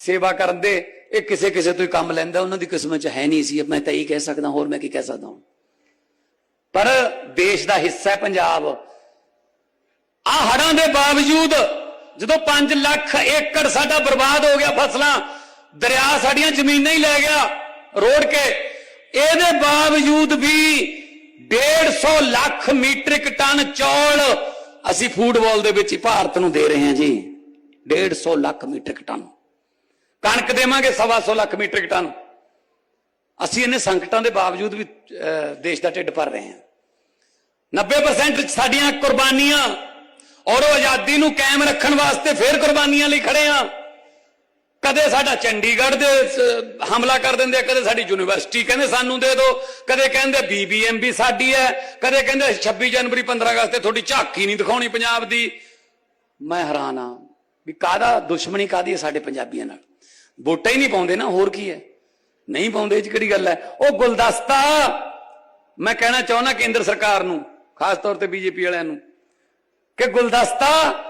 ਸੇਵਾ ਕਰਨ ਦੇ, ਇਹ ਕਿਸੇ ਕਿਸੇ ਤੋਂ ਹੀ ਕੰਮ ਲੈਂਦਾ, ਉਹਨਾਂ ਦੀ ਕਿਸਮਤ 'ਚ ਹੈ ਨਹੀਂ ਸੀ। ਮੈਂ ਤਾਂ ਇਹ ਕਹਿ ਸਕਦਾ, ਹੋਰ ਮੈਂ ਕੀ ਕਹਿ ਸਕਦਾ ਹਾਂ ਪਰ ਦੇਸ਼ ਦਾ ਹਿੱਸਾ ਹੈ ਪੰਜਾਬ। ਆ ਹੜਾਂ ਦੇ ਬਾਵਜੂਦ ਜਦੋਂ 5 ਲੱਖ ਏਕੜ ਸਾਡਾ ਬਰਬਾਦ ਹੋ ਗਿਆ ਫਸਲਾਂ, ਦਰਿਆ ਸਾਡੀਆਂ ਜ਼ਮੀਨਾਂ ਹੀ ਲੈ ਗਿਆ, ਰੋੜ ਕੇ, ਇਹਦੇ ਬਾਵਜੂਦ ਵੀ 150 ਲੱਖ ਮੀਟ੍ਰਿਕ ਟਨ ਚੌਲ ਅਸੀਂ ਫੂਡਬਾਲ ਦੇ ਵਿੱਚ ਹੀ ਭਾਰਤ ਨੂੰ ਦੇ ਰਹੇ ਹਾਂ ਜੀ। 150 ਲੱਖ ਮੀਟ੍ਰਿਕ ਟਨ। ਦੇਵਾਂਗੇ 125 ਲੱਖ ਮੀਟ੍ਰਿਕ ਟਨ ਅਸੀਂ ਇਹਨੇ ਸੰਕਟਾਂ ਦੇ ਬਾਵਜੂਦ ਵੀ ਦੇਸ਼ ਦਾ ਢਿੱਡ ਭਰ ਰਹੇ ਹਾਂ। 90% ਸਾਡੀਆਂ ਕੁਰਬਾਨੀਆਂ, ਔਰ ਉਹ ਆਜ਼ਾਦੀ ਨੂੰ ਕਾਇਮ ਰੱਖਣ ਵਾਸਤੇ ਫੇਰ ਕੁਰਬਾਨੀਆਂ ਲਈ ਖੜੇ ਆ ਕਦੇ ਸਾਡਾ ਚੰਡੀਗੜ੍ਹ ਦੇ ਹਮਲਾ ਕਰ ਦਿੰਦੇ ਆ, ਕਦੇ ਸਾਡੀ ਯੂਨੀਵਰਸਿਟੀ ਕਹਿੰਦੇ ਸਾਨੂੰ ਦੇ ਦਿਓ, ਕਦੇ ਕਹਿੰਦੇ ਬੀਬੀਐਮਬੀ ਸਾਡੀ ਹੈ, ਕਦੇ ਕਹਿੰਦੇ 26 ਜਨਵਰੀ 15 ਅਗਸਤ ਤੇ ਤੁਹਾਡੀ ਝਾਕੀ ਨਹੀਂ ਦਿਖਾਉਣੀ ਪੰਜਾਬ ਦੀ। ਮੈਂ ਹੈਰਾਨ ਆ ਵੀ ਕਾਦਾ ਦੁਸ਼ਮਣੀ ਕਾਦੀ ਹੈ ਸਾਡੇ ਪੰਜਾਬੀਆਂ ਨਾਲ? ਵੋਟਾਂ ਹੀ ਨਹੀਂ ਪਾਉਂਦੇ ਨਾ, ਹੋਰ ਕੀ ਹੈ? ਨਹੀਂ ਪਾਉਂਦੇ, ਇਹ 'ਚ ਕਿਹੜੀ ਗੱਲ ਹੈ? ਉਹ ਗੁਲਦਸਤਾ! ਮੈਂ ਕਹਿਣਾ ਚਾਹੁੰਦਾ ਕੇਂਦਰ ਸਰਕਾਰ ਨੂੰ, ਖਾਸ ਤੌਰ ਤੇ ਬੀਜੇਪੀ ਵਾਲਿਆਂ ਨੂੰ, ਕਿ ਗੁਲਦਸਤਾ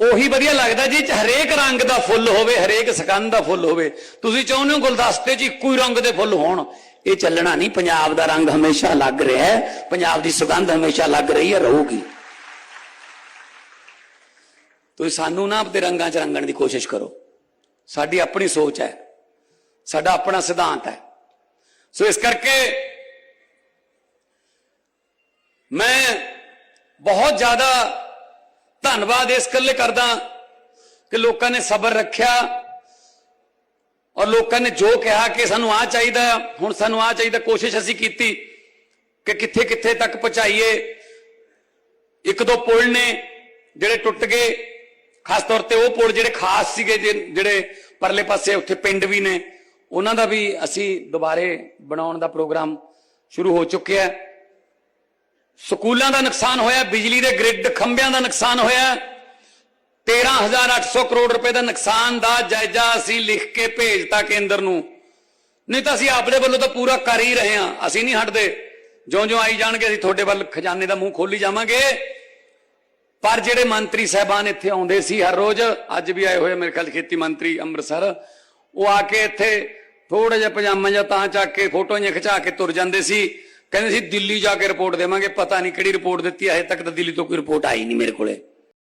ਉਹੀ ਵਧੀਆ ਲੱਗਦਾ ਜੀ ਚ ਹਰੇਕ ਰੰਗ ਦਾ ਫੁੱਲ ਹੋਵੇ, ਹਰੇਕ ਸਕੰਦ ਦਾ ਫੁੱਲ ਹੋਵੇ। ਤੁਸੀਂ ਚਾਹੁੰਦੇ ਹੋ ਗੁਲਦਸਤੇ 'ਚ ਇੱਕੋ ਹੀ ਰੰਗ ਦੇ ਫੁੱਲ ਹੋਣ? ਇਹ ਚੱਲਣਾ ਨਹੀਂ, ਪੰਜਾਬ ਦਾ ਰੰਗ ਹਮੇਸ਼ਾ ਲੱਗ ਰਿਹਾ ਹੈ, ਪੰਜਾਬ ਦੀ ਸੁਗੰਧ ਹਮੇਸ਼ਾ ਲੱਗ ਰਹੀ ਹੈ, ਰਹੂਗੀ। ਤੁਸੀਂ ਸਾਨੂੰ ਨਾ ਆਪਦੇ ਰੰਗਾਂ 'ਚ ਰੰਗਣ ਦੀ ਕੋਸ਼ਿਸ਼ ਕਰੋ। ਸਾਡੀ ਆਪਣੀ ਸੋਚ ਹੈ। ਸਾਡਾ ਆਪਣਾ ਸਿਧਾਂਤ ਹੈ। ਸੋ ਇਸ ਕਰਕੇ ਮੈਂ ਬਹੁਤ ਜ਼ਿਆਦਾ ਧੰਨਵਾਦ ਇਸ ਕੱਲੇ ਕਰਦਾ ਕਿ ਲੋਕਾਂ ਨੇ ਸਬਰ ਰੱਖਿਆ ਔਰ ਲੋਕਾਂ ਨੇ ਜੋ ਕਿਹਾ ਕਿ ਸਾਨੂੰ ਆ ਚਾਹੀਦਾ, ਹੁਣ ਸਾਨੂੰ ਆ ਚਾਹੀਦਾ, ਕੋਸ਼ਿਸ਼ ਅਸੀਂ ਕੀਤੀ ਕਿ ਕਿੱਥੇ ਕਿੱਥੇ ਤੱਕ ਪਹੁੰਚਾਈਏ। ਇੱਕ ਦੋ ਪੁਲ ਨੇ ਜਿਹੜੇ ਟੁੱਟ ਗਏ। ਖਾਸ ਤੌਰ ਤੇ ਉਹ ਪੁਲ ਜਿਹੜੇ ਖਾਸ ਸੀਗੇ ਜਿ- ਜਿਹੜੇ ਪਰਲੇ ਪਾਸੇ ਉੱਥੇ ਪਿੰਡ ਵੀ ਨੇ, ਉਹਨਾਂ ਦਾ ਵੀ ਅਸੀਂ ਦੁਬਾਰੇ ਬਣਾਉਣ ਦਾ ਪ੍ਰੋਗਰਾਮ ਸ਼ੁਰੂ ਹੋ ਚੁੱਕਿਆ ਹੈ ਸਕੂਲਾਂ ਦਾ ਨੁਕਸਾਨ ਹੋਇਆ, ਬਿਜਲੀ ਦੇ ਗ੍ਰਿਡ ਖੰਭਿਆਂ ਦਾ ਨੁਕਸਾਨ ਹੋਇਆ 13800 ਕਰੋੜ ਰੁਪਏ ਦਾ ਨੁਕਸਾਨ ਦਾ ਜਾਇਜ਼ਾ ਅਸੀਂ ਲਿਖ ਕੇ ਭੇਜਤਾ ਕੇਂਦਰ ਨੂੰ। ਨਹੀਂ ਤਾਂ ਅਸੀਂ ਆਪਣੇ ਵੱਲੋਂ ਤਾਂ ਪੂਰਾ ਕਰ ਹੀ ਰਹੇ ਹਾਂ, ਅਸੀਂ ਨਹੀਂ ਹਟਦੇ। ਜਿਉਂ-ਜਿਉਂ ਆਈ ਜਾਣਗੇ, ਅਸੀਂ ਤੁਹਾਡੇ ਵੱਲ ਖਜ਼ਾਨੇ ਦਾ ਮੂੰਹ ਖੋਲੀ ਜਾਵਾਂਗੇ। ਪਰ ਜਿਹੜੇ ਮੰਤਰੀ ਸਹਿਬਾਨ ਇੱਥੇ ਆਉਂਦੇ ਸੀ ਹਰ ਰੋਜ਼, ਅੱਜ ਵੀ ਆਏ ਹੋਏ ਮੇਰੇ ਖਿਆਲ ਖੇਤੀ ਮੰਤਰੀ ਅੰਮ੍ਰਿਤਸਰ, ਉਹ ਆ ਕੇ ਇੱਥੇ ਥੋੜਾ ਜਿਹਾ ਪਜਾਮਾ ਜਾਂ ਤਾਂ ਚੱਕ ਕੇ ਫੋਟੋਆਂ ਜਿਹੀਆਂ ਖਿਚਾ ਕੇ ਤੁਰ ਜਾਂਦੇ ਸੀ। ਕਹਿੰਦੇ ਸੀ ਦਿੱਲੀ ਜਾ ਕੇ ਰਿਪੋਰਟ ਦੇਵਾਂਗੇ, ਪਤਾ ਨਹੀਂ ਕਿਹੜੀ ਰਿਪੋਰਟ ਦਿੱਤੀ ਅਜੇ ਤੱਕ ਤਾਂ ਦਿੱਲੀ ਤੋਂ ਕੋਈ ਰਿਪੋਰਟ ਆਈ ਨਹੀਂ ਮੇਰੇ ਕੋਲੇ।